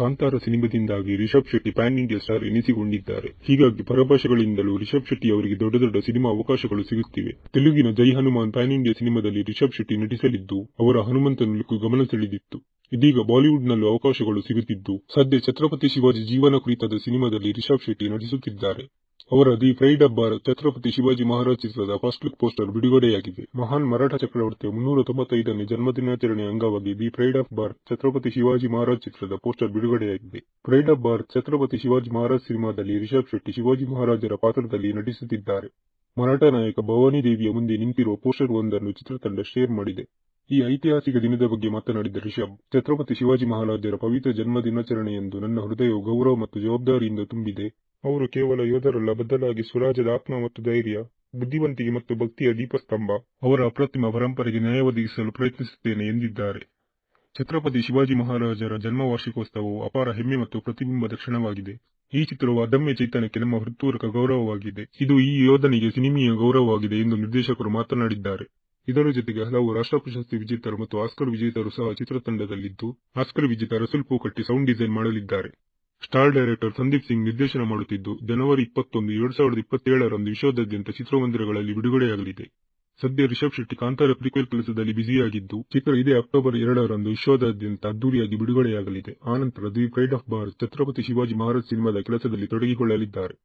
Kantara ಸಿನಿಮಾದಿಂದಾಗಿ Rishab Shetty pan India star ಎನಿಸಿಕೊಂಡಿದ್ದಾರೆ. ಹೀಗಾಗಿ ಪರಭಾಷೆಗಳಿಂದಲೂ ರಿಷಬ್ ಶೆಟ್ಟಿ ಅವರಿಗೆ ದೊಡ್ಡ ದೊಡ್ಡ ಸಿನಿಮಾ ಅವಕಾಶಗಳು ಸಿಗುತ್ತಿವೆ. ತೆಲುಗಿನ ಜೈ ಹನುಮಾನ್ ಪ್ಯಾನ್ ಇಂಡಿಯಾ ಸಿನಿಮಾದಲ್ಲಿ ರಿಷಬ್ ಶೆಟ್ಟಿ ನಟಿಸಲಿದ್ದು, ಅವರ ಹನುಮಂತನ ಲುಕ್ ಗಮನ ಸೆಳೆದಿತ್ತು. ಇದೀಗ ಬಾಲಿವುಡ್ನಲ್ಲೂ ಅವಕಾಶಗಳು ಸಿಗುತ್ತಿದ್ದು, ಸದ್ಯ ಛತ್ರಪತಿ ಶಿವಾಜಿ ಜೀವನ ಕುರಿತಾದ ಸಿನಿಮಾದಲ್ಲಿ ರಿಷಬ್ ಶೆಟ್ಟಿ ನಟಿಸುತ್ತಿದ್ದಾರೆ. ಅವರ the pride of Bharat Chhatrapati Shivaji Maharaj ಚಿತ್ರದ ಫಸ್ಟ್ ಲುಕ್ ಪೋಸ್ಟರ್ ಬಿಡುಗಡೆಯಾಗಿದೆ. ಮಹಾನ್ ಮರಾಠ ಚಕ್ರವರ್ತಿಯ ಮುನ್ನೂರ ತೊಂಬತ್ತೈದನೇ ಜನ್ಮದಿನಾಚರಣೆ ಅಂಗವಾಗಿ the pride of Bharat Chhatrapati Shivaji Maharaj ಚಿತ್ರದ ಪೋಸ್ಟರ್ ಬಿಡುಗಡೆಯಾಗಿದೆ. ಪ್ರೈಡ್ ಆಫ್ ಭಾರತ್ ಛತ್ರಪತಿ ಶಿವಾಜಿ ಮಹಾರಾಜ್ ಸಿನಿಮಾದಲ್ಲಿ ರಿಷಬ್ ಶೆಟ್ಟಿ ಶಿವಾಜಿ ಮಹಾರಾಜರ ಪಾತ್ರದಲ್ಲಿ ನಟಿಸುತ್ತಿದ್ದಾರೆ. ಮರಾಠ ನಾಯಕ ಭವಾನಿ ದೇವಿಯ ಮುಂದೆ ನಿಂತಿರುವ ಪೋಸ್ಟರ್ ಒಂದನ್ನು ಚಿತ್ರತಂಡ ಶೇರ್ ಮಾಡಿದೆ. ಈ ಐತಿಹಾಸಿಕ ದಿನದ ಬಗ್ಗೆ ಮಾತನಾಡಿದ ರಿಷಬ್, ಛತ್ರಪತಿ ಶಿವಾಜಿ ಮಹಾರಾಜರ ಪವಿತ್ರ ಜನ್ಮ ದಿನಾಚರಣೆಯಂದು ನನ್ನ ಹೃದಯವು ಗೌರವ ಮತ್ತು ಜವಾಬ್ದಾರಿಯಿಂದ ತುಂಬಿದೆ. ಅವರು ಕೇವಲ ಯೋಧರಲ್ಲ, ಬದಲಾಗಿ ಸ್ವರಾಜ್ಯದ ಆತ್ಮ ಮತ್ತು ಧೈರ್ಯ, ಬುದ್ಧಿವಂತಿಕೆ ಮತ್ತು ಭಕ್ತಿಯ ದೀಪಸ್ತಂಭ, ಅವರ ಅಪ್ರತಿಮ ಪರಂಪರೆಗೆ ನ್ಯಾಯ ಒದಗಿಸಲು ಪ್ರಯತ್ನಿಸುತ್ತೇನೆ ಎಂದಿದ್ದಾರೆ. ಛತ್ರಪತಿ ಶಿವಾಜಿ ಮಹಾರಾಜರ ಜನ್ಮ ವಾರ್ಷಿಕೋತ್ಸವವು ಅಪಾರ ಹೆಮ್ಮೆ ಮತ್ತು ಪ್ರತಿಬಿಂಬದ ಕ್ಷಣವಾಗಿದೆ. ಈ ಚಿತ್ರವು ಅದಮ್ಯ ಚೈತನ್ಯಕ್ಕೆ ನಮ್ಮ ಹೃತ್ಪೂರ್ವಕ ಗೌರವವಾಗಿದೆ. ಇದು ಈ ಯೋಧನಿಗೆ ಸಿನಿಮೀಯ ಗೌರವವಾಗಿದೆ ಎಂದು ನಿರ್ದೇಶಕರು ಮಾತನಾಡಿದ್ದಾರೆ. ಇದರ ಜೊತೆಗೆ ಹಲವು ರಾಷ್ಟ್ರ ಪ್ರಶಸ್ತಿ ವಿಜೇತರು ಮತ್ತು ಆಸ್ಕರ್ ವಿಜೇತರು ಸಹ ಚಿತ್ರತಂಡದಲ್ಲಿದ್ದು, ಆಸ್ಕರ್ ವಿಜೇತ ರಸೂಲ್ ಪೂಕಟ್ಟಿ ಸೌಂಡ್ ಡಿಸೈನ್ ಮಾಡಲಿದ್ದಾರೆ. ಸ್ಟಾರ್ ಡೈರೆಕ್ಟರ್ ಸಂದೀಪ್ ಸಿಂಗ್ ನಿರ್ದೇಶನ ಮಾಡುತ್ತಿದ್ದು, ಜನವರಿ ಇಪ್ಪತ್ತೊಂದು, ಎರಡ್ ಸಾವಿರದ ಇಪ್ಪತ್ತೇಳರಂದು ವಿಶ್ವದಾದ್ಯಂತ ಚಿತ್ರಮಂದಿರಗಳಲ್ಲಿ ಬಿಡುಗಡೆಯಾಗಲಿದೆ. ಸದ್ಯ ರಿಷಬ್ ಶೆಟ್ಟಿ ಕಾಂತಾರ ಪ್ರಿಕ್ವೆಲ್ ಕೆಲಸದಲ್ಲಿ ಬ್ಯುಸಿಯಾಗಿದ್ದು, ಚಿತ್ರ ಇದೇ ಅಕ್ಟೋಬರ್ ಎರಡರಂದು ವಿಶ್ವದಾದ್ಯಂತ ಅದ್ದೂರಿಯಾಗಿ ಬಿಡುಗಡೆಯಾಗಲಿದೆ. ಆನಂತರ the pride of Bharat, Chhatrapati Shivaji Maharaj ಸಿನಿಮಾದ ಕೆಲಸದಲ್ಲಿ ತೊಡಗಿಕೊಳ್ಳಲಿದ್ದಾರೆ.